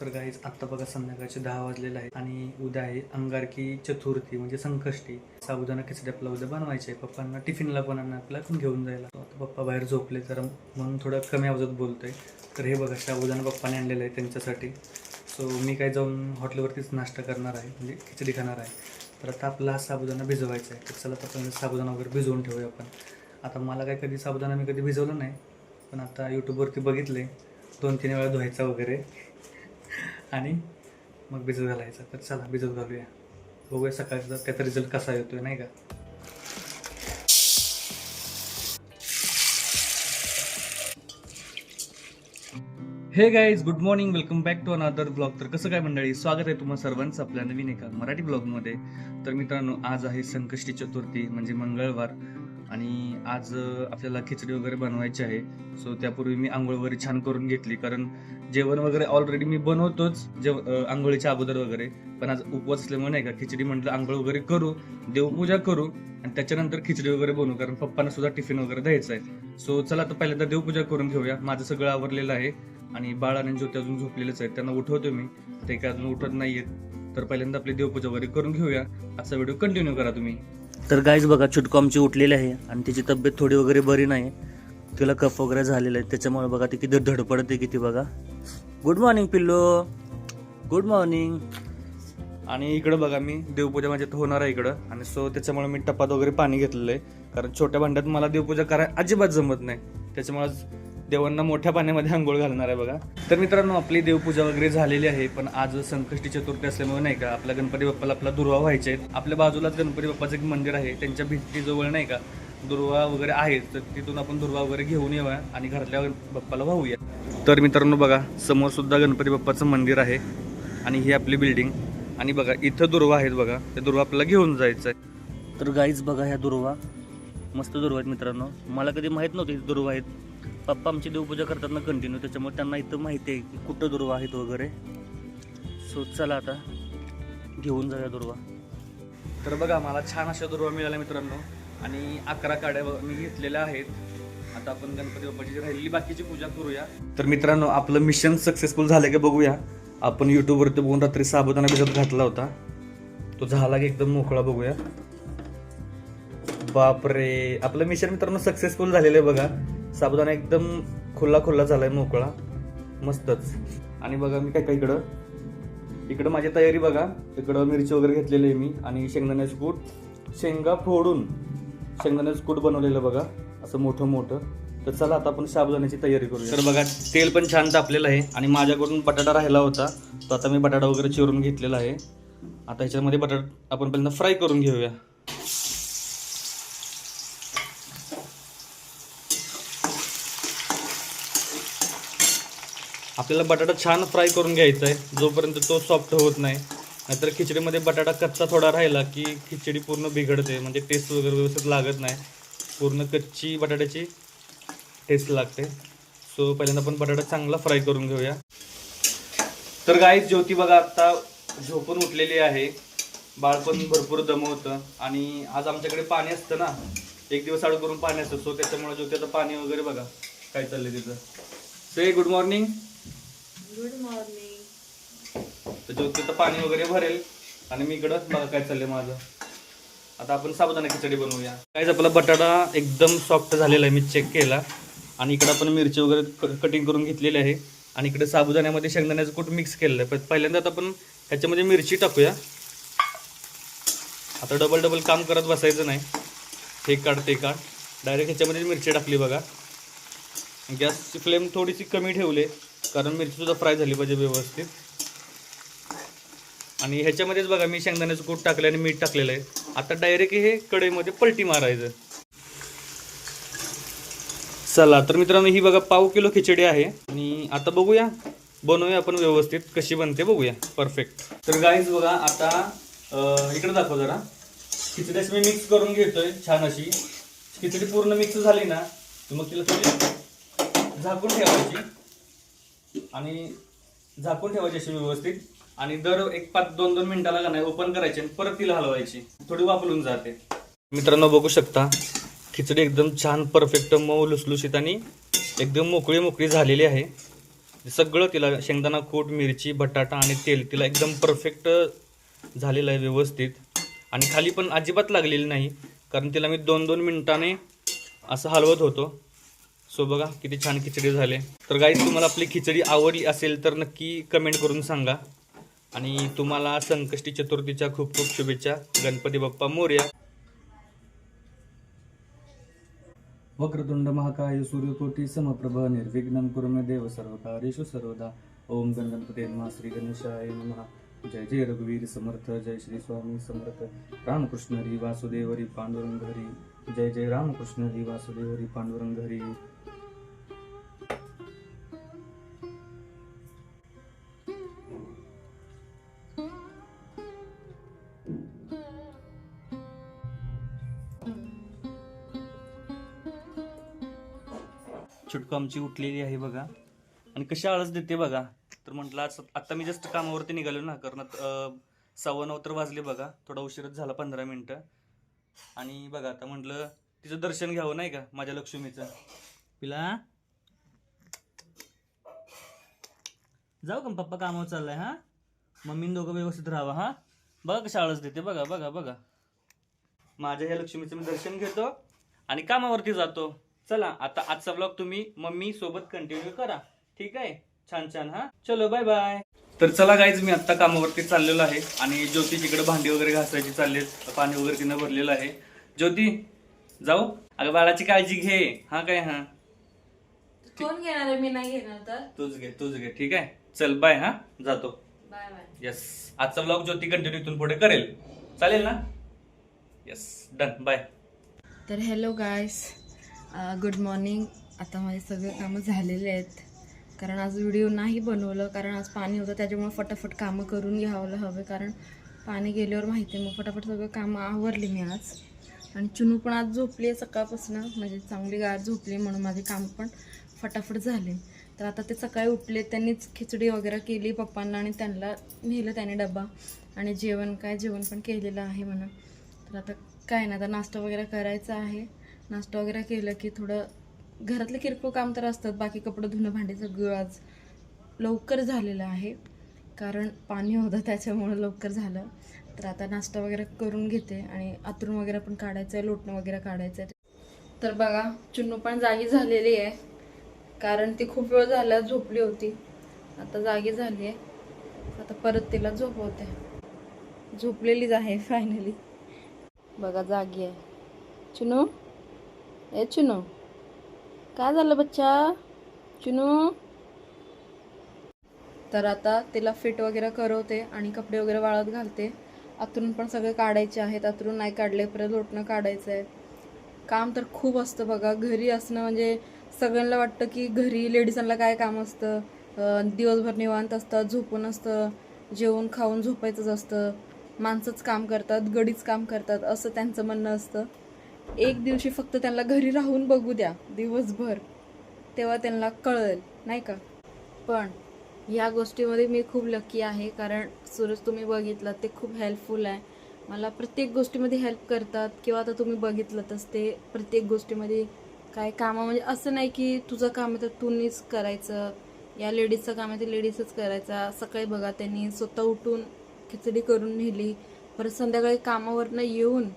तर गाईज आत्ता बघा संध्याकाळचे दहा वाजलेले आहेत आणि उद्या आहे अंगारकी चतुर्थी म्हणजे संकष्टी. साबुदाणा खिचडी आपला उद्या बनवायचे आहे. पप्पांना टिफिनला पण आणि आपल्याला पण घेऊन जायला. आता पप्पा बाहेर झोपले तर म्हणून थोडं कमी आवाजात बोलतोय. तर हे बघा साबुदाना पप्पाने आणलेलं आहे त्यांच्यासाठी. सो मी काय जाऊन हॉटेलवरतीच नाश्ता करणार आहे म्हणजे खिचडी खाणार आहे. तर आता आपला हा साबुदाणा भिजवायचा आहे. तर चला आपण साबुदाणा वगैरे भिजवून ठेवूया आपण. आता मला काय कधी साबुदाणा मी कधी भिजवलं नाही पण आता यूट्यूबवरती बघितले दोन तीन वेळा धुवायचा वगैरे. आणि मग भिजत घालायचा. तर चला भिजत घालूया. बघूया सकाळचा त्याचा रिझल्ट कसा येतोय नाही का? Hey guys good morning welcome back to another blog तर कसं काय मंडळी? स्वागत आहे तुम्हा सर्वांचं आपल्या नवीन एका मराठी ब्लॉगमध्ये तर मित्रांनो आज आहे संकष्टी चतुर्थी म्हणजे मंगळवार. आणि आज आपल्याला खिचडी वगैरे बनवायची आहे. सो त्यापूर्वी मी आंघोळ वगैरे छान करून घेतली. कारण जेवण वगैरे ऑलरेडी मी बनवतोच जेव आंघोळीच्या अगोदर वगैरे. पण आज उपवास असल्यामुळे नाही का खिचडी म्हटलं आंघोळ वगैरे करू देवपूजा करू आणि त्याच्यानंतर खिचडी वगैरे बनवू. कारण पप्पांना सुद्धा टिफिन वगैरे द्यायचं आहे. सो चला तर पहिल्यांदा देवपूजा करून घेऊया. माझं सगळं आवरलेलं आहे. आणि बाळ आणि ज्योती अजून झोपलेलंच आहे. त्यांना उठवतो मी. ते काय अजून उठत नाहीयेत. तर पहिल्यांदा आपली देवपूजा वगैरे करून घेऊया. आजचा व्हिडिओ कंटिन्यू करा तुम्ही. तर गाईज बघा छुटको आमची उठलेली आहे आणि तिची तब्येत थोडी वगैरे बरी नाही. तिला कफ वगैरे झालेला आहे. त्याच्यामुळे बघा ती किती धडपडते किती बघा. Good morning pillow. Good morning आणि इकडं बघा मी देवपूजा माझ्यात होणार आहे इकडं. आणि सो त्याच्यामुळे मी टपात वगैरे पाणी घेतलेलं आहे. कारण छोट्या भांड्यात मला देवपूजा करायला अजिबात जमत नाही. त्याच्यामुळे देवांना मोठ्या पाण्यामध्ये आंघोळ घालणार आहे बघा. तर मित्रांनो आपली देवपूजा वगैरे झालेली आहे पण आज संकष्टी चतुर्थी असल्यामुळे नाही का आपल्या गणपती बाप्पाला आपला दुर्वा व्हायचे आहेत. आपल्या बाजूलाच गणपती बाप्पाचं एक मंदिर आहे त्यांच्या भिंतीजवळ नाही का दुर्वा वगैरे आहेत. तर तिथून आपण दुर्वा वगैरे घेऊन येऊया आणि घरातल्या बाप्पाला वाहूया. तर मित्रांनो बघा समोर सुद्धा गणपती बाप्पाचं मंदिर आहे आणि ही आपली बिल्डिंग आणि बघा इथं दुर्वा आहेत बघा त्या दुर्वा आपल्याला घेऊन जायचं आहे तर गाईच बघा ह्या दुर्वा. मस्त दुर्वा आहेत मित्रांनो. मला कधी माहीत नव्हती दुर्वा आहेत. पप्पा आमची देवपूजा करतात ना कंटिन्यू त्याच्यामुळे त्यांना इथं माहिती आहे की कुठं दुर्वा आहेत वगैरे. सो चला आता घेऊन जाऊया दुर्वा. तर बघा मला छान अशा दुर्वा मिळाल्या मित्रांनो. आणि अकरा काड्या मी घेतलेल्या आहेत. आता आपण गणपती बाप्पाची राहिलेली बाकीची पूजा करूया. तर मित्रांनो आपलं मिशन सक्सेसफुल झालं की बघूया. आपण युट्यूबवरती बघून रात्री साबुदाणा भिजत घातला होता. तो झाला की एकदम मोकळा बघूया. बापरे आपलं मिशन मित्रांनो सक्सेसफुल झालेलं आहे बघा. साबुदाणा एकदम खुल्ला खुल्ला झालाय मोकळा. मस्तच. आणि बघा मी काय काय इकडं इकडं माझी तयारी बघा. इकडं मिरची वगैरे घेतलेली आहे मी आणि शेंगदाण्याचं कूट शेंगा फोडून शेंगदाण्याचं कूट बनवलेलं बघा. असं मोठं मोठं. तर चला आता आपण साबुदाण्याची तयारी करूया. तर बघा तेल पण छान तापलेलं आहे आणि माझ्याकडून बटाटा राहिला होता. तो आता मी बटाटा वगैरे चिरून घेतलेला आहे. आता ह्याच्यामध्ये बटाटा आपण पहिल्यांदा फ्राय करून घेऊया. आपल्याला बटाटा छान फ्राय करून घ्यायचा आहे जोपर्यंत तो सॉफ्ट होत नाही. नाहीतर खिचडीमध्ये बटाटा कच्चा थोडा राहिला की खिचडी पूर्ण बिघडते. म्हणजे टेस्ट वगैरे व्यवस्थित लागत नाही. पूर्ण कच्ची बटाट्याची टेस्ट लागते. सो पहिल्यांदा आपण बटाटा चांगला फ्राय करून घेऊया. तर गाईत ज्योती बघा आत्ता झोपून उठलेली आहे. बाळ पण भरपूर दमवतं आणि आज आमच्याकडे पाणी असतं ना. एक दिवस आड करून पाणी असतं. सो त्याच्यामुळे ज्योती आता पाणी वगैरे बघा. काय चाललंय तिथं? Say good morning good morning तर तिथं पाणी वगैरे भरेल आणि मी इकडं बघा काय चाललंय माझं. आता आपण साबुदाणा खिचडी बनवूया. काहीच आपला बटाटा एकदम सॉफ्ट झालेला आहे. मी चेक केला. आणि इकडं आपण मिरची वगैरे कटिंग करून घेतलेली आहे. आणि इकडे साबुदाण्यामध्ये शेंगदाण्याचं कूट मिक्स केलेलं आहे. पहिल्यांदा आता आपण ह्याच्यामध्ये मिरची टाकूया. आता डबल डबल काम करत बसायचं नाही. हे काढ ते काढ. डायरेक्ट ह्याच्यामध्ये मिरची टाकली बघा. गॅसची फ्लेम थोडीशी कमी ठेवली. कारण मिरचीसुद्धा फ्राय झाली पाहिजे व्यवस्थित. आणि ह्याच्यामध्येच बघा मी शेंगदाण्याचं कूट टाकलं आणि मीठ टाकलेलं आहे. आता डायरेक्ट हे कढईमध्ये पलटी मारायचं. चला तर मित्रांनो ही बघा पाव किलो खिचडी आहे. आणि आता बघूया बनवूया आपण व्यवस्थित. कशी बनते बघूया. परफेक्ट तर गाईज बघा आता इकडे दाखव जरा. खिचडी अशी मी मिक्स करून घेतोय छान अशी. खिचडी पूर्ण मिक्स झाली ना मग तिला थोडी झाकून ठेवायची. आणि झाकून ठेवायची अशी व्यवस्थित. आणि दर एक पाच दोन दोन मिनिटाला का नाही ओपन करायची आणि परत तिला हलवायची. थोडी वापरून जाते. मित्रांनो बघू शकता खिचडी एकदम छान परफेक्ट मऊ लुसलुशीत आणि एकदम मोकळी मोकळी झालेली आहे. सगळं तिला शेंगदाणा कूट मिरची बटाटा आणि तेल तिला एकदम परफेक्ट झालेलं आहे व्यवस्थित. आणि खाली पण अजिबात लागलेली नाही कारण तिला मी दोन दोन मिनिटाने असं हलवत होतो. सो बघा किती छान खिचडी झाले. तर गाईज तुम्हाला आपली खिचडी आवडली असेल तर नक्की कमेंट करून सांगा. आणि तुम्हाला संकष्टी चतुर्थीच्या खूप खूप शुभेच्छा. गणपती बाप्पा मोर्या. वक्रतुंड महाकाय सूर्यकोटी समप्रभ निर्विघ्न कुरुमे देव सर्व सर्वकार्येषु सर्वदा. ओम गण गणपते नमः श्री गणेशाय नमः. जय जय रघुवीर समर्थ जय श्री स्वामी समर्थ. रामकृष्ण हरी वासुदेव हरी पांडुरंग हरी. जय जय रामकृष्ण हरी वासुदेव हरी पांडुरंग हरी. छुटकू आमची उठलेली आहे बघा. आणि कशी आळस देते बघा. तर म्हटलं आज आता मी जस्ट कामावरती निघालो ना कारण सव्वा नऊ तर वाजले बघा. थोडा उशीरच झाला पंधरा मिनटं. आणि बघा आता म्हटलं तिचं दर्शन घ्यावं नाही का माझ्या लक्ष्मीचं. पिला? जाऊ का पप्पा कामावर चाललाय हा? मम्मीन दोघं व्यवस्थित राहावं हा? बघा कशी आळस देते बघा बघा बघा. माझ्या ह्या लक्ष्मीचं मी दर्शन घेतो आणि कामावरती जातो. चला आता आजचा ब्लॉग तुम्ही मम्मी सोबत कंटिन्यू करा. ठीक आहे? छान छान हा? चलो बाय बाय तर चला गाईज मी आता कामावरती चाललेलो आहे आणि ज्योती तिकडे भांडी वगैरे घासायची चालले पाणी वगैरे तिनं भरलेलं आहे. ज्योती जाऊ. अगं बाळाची काळजी घे. हा काय हा? कोण घेणार आहे? मी नाही घेणार तर? तूच घे तूच घे. ठीक आहे? चल बाय हा? जातो. बाय बाय येस आजचा ब्लॉग ज्योती कंटिन्यू इथून पुढे करेल. चालेल ना? येस डन बाय तर हॅलो गायस गुड मॉर्निंग आता माझे सगळे कामं झालेले आहेत. कारण आज व्हिडिओ नाही बनवलं कारण आज पाणी होतं त्याच्यामुळे फटाफट कामं करून घ्यावं हवे. कारण पाणी गेल्यावर माहिती आहे मग फटाफट सगळं कामं आवरली मी आज. आणि चुनू पण आज झोपली आहे सकाळपासून. म्हणजे चांगली गार झोपली म्हणून माझे काम पण फटाफट झाले. तर आता ते सकाळी उठले त्यांनीच खिचडी वगैरे केली पप्पांना आणि त्यांना नेलं त्याने डबा आणि जेवण काय जेवण पण केलेलं आहे म्हणा. तर आता काय ना आता नाश्ता वगैरे करायचा आहे. नाश्ता वगैरे केलं की थोडं घरातले किरकोळ काम तर असतात बाकी कपडं धुणं भांडी सगळं आज लवकर झालेलं आहे. कारण पाणी होतं त्याच्यामुळं लवकर झालं. तर आता नाश्ता वगैरे करून घेते आणि आतरून वगैरे पण काढायचं आहे लोटणं वगैरे काढायचं आहे तर बघा चुन्नू पण जागी झालेली आहे. कारण ती खूप वेळ झाला झोपली होती. आता जागी झाली आहे. आता परत तिला झोपवते. झोपलेलीच आहे फायनली बघा जागी आहे. चुनू ए चुनू. काय झालं बच्चा? चुनू? तर आता तिला फिट वगैरे करवते आणि कपडे वगैरे वाळत घालते. आतून पण सगळे काढायचे आहेत. अतरून नाही काढले परत लोटणं काढायचं आहे काम तर खूप असतं बघा. घरी असणं म्हणजे सगळ्यांना वाटतं की घरी लेडीजांना काय काम असतं? दिवसभर निवांत असतात झोपून असतं जेवून खाऊन झोपायचंच असतं. माणसंच काम करतात गडीच काम करतात असं त्यांचं म्हणणं असतं. एक दिवशी फक्त त्यांना घरी राहून बघू द्या दिवसभर. तेव्हा त्यांना कळेल नाही का? पण या गोष्टीमध्ये मी खूप लकी आहे कारण सूरज तुम्ही बघितलं ते खूप हेल्पफुल आहे. मला प्रत्येक गोष्टीमध्ये हेल्प करतात किंवा आता तुम्ही बघितलंतच ते प्रत्येक गोष्टीमध्ये काय कामं म्हणजे असं नाही की तुझं काम आहे तर तुनीच करायचं या लेडीजचं काम आहे ते लेडीजच करायचं. सकाळी बघा त्यांनी स्वतः उठून खिचडी करून नेली परत संध्याकाळी कामावरनं येऊन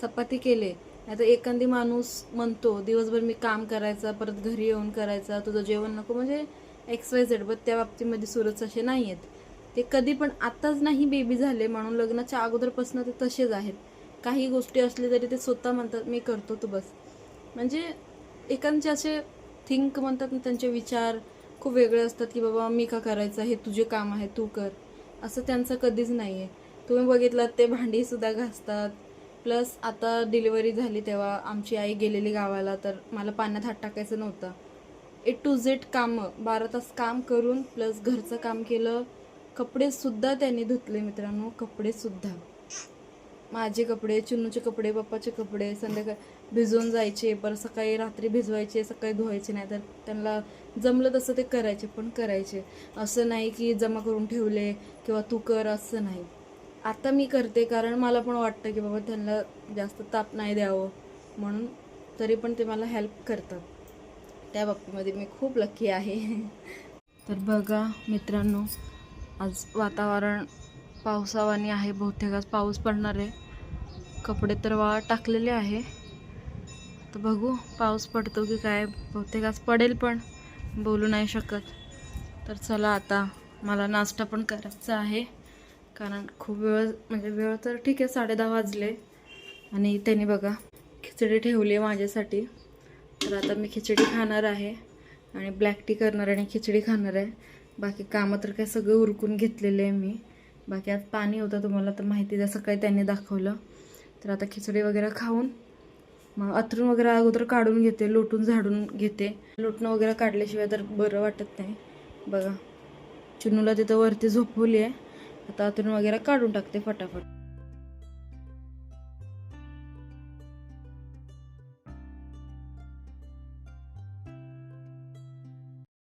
चपाती केले नाही तर एखादी माणूस म्हणतो दिवसभर मी काम करायचा परत घरी येऊन करायचा तुझं जेवण नको. म्हणजे एक्स वाय झेड बट त्या बाबतीमध्ये सुरत असे नाही आहेत ते कधी पण आत्ताच नाही बेबी झाले म्हणून लग्नाच्या अगोदरपासून ते तसेच आहेत. काही गोष्टी असले तरी ते स्वतः म्हणतात मी करतो तू बस. म्हणजे एकांचे असे थिंक म्हणतात ना त्यांचे विचार खूप वेगळे असतात की बाबा मी का करायचं? हे तुझे काम आहे तू कर. असं त्यांचं कधीच नाही आहे तुम्ही बघितलं ते भांडीसुद्धा घासतात. प्लस आता डिलिव्हरी झाली तेव्हा आमची आई गेलेली गावाला तर मला पाण्यात हात टाकायचं नव्हतं. ए टू झेड कामं बारा तास काम करून प्लस घरचं काम केलं. कपडेसुद्धा त्यांनी धुतले मित्रांनो कपडेसुद्धा माझे कपडे चुन्नूचे कपडे पप्पाचे कपडे संध्याकाळ भिजवून जायचे परत सकाळी रात्री भिजवायचे सकाळी धुवायचे नाही तर त्यांना जमलं तसं ते करायचे पण करायचे. असं नाही की जमा करून ठेवले किंवा तू कर असं नाही. आता मी करते कारण मला पण वाटतं की बाबा त्यांना जास्त ताप नाही द्यावं. म्हणून तरी पण ते मला हेल्प करतात. त्या बाबतीमध्ये मी खूप लकी आहे. तर बघा मित्रांनो आज वातावरण पावसावानी आहे बहुतेक आज पाऊस पडणार आहे. कपडे तर वा टाकलेले आहे. तर बघू पाऊस पडतो की काय बहुतेक आज पडेल पण बोलू नाही शकत. तर चला आता मला नाश्ता पण करायचा आहे. कारण खूप वेळ म्हणजे वेळ तर ठीक आहे साडेदहा वाजले. आणि त्यांनी बघा खिचडी ठेवली आहे माझ्यासाठी. तर आता मी खिचडी खाणार आहे आणि ब्लॅक टी करणार आहे आणि खिचडी खाणार आहे. बाकी कामं तर काय सगळं उरकून घेतलेले आहे मी. बाकी आज पाणी होतं तुम्हाला तर माहिती द्या सकाळी त्यांनी दाखवलं. तर आता खिचडी वगैरे खाऊन मग अथरून वगैरे अगोदर काढून घेते लोटून झाडून घेते. लोटणं वगैरे काढल्याशिवाय तर बरं वाटत नाही. बघा चिन्नूला तिथं वरती झोपवली आहे. आता अथरून वगैरे काढून टाकते फटाफट.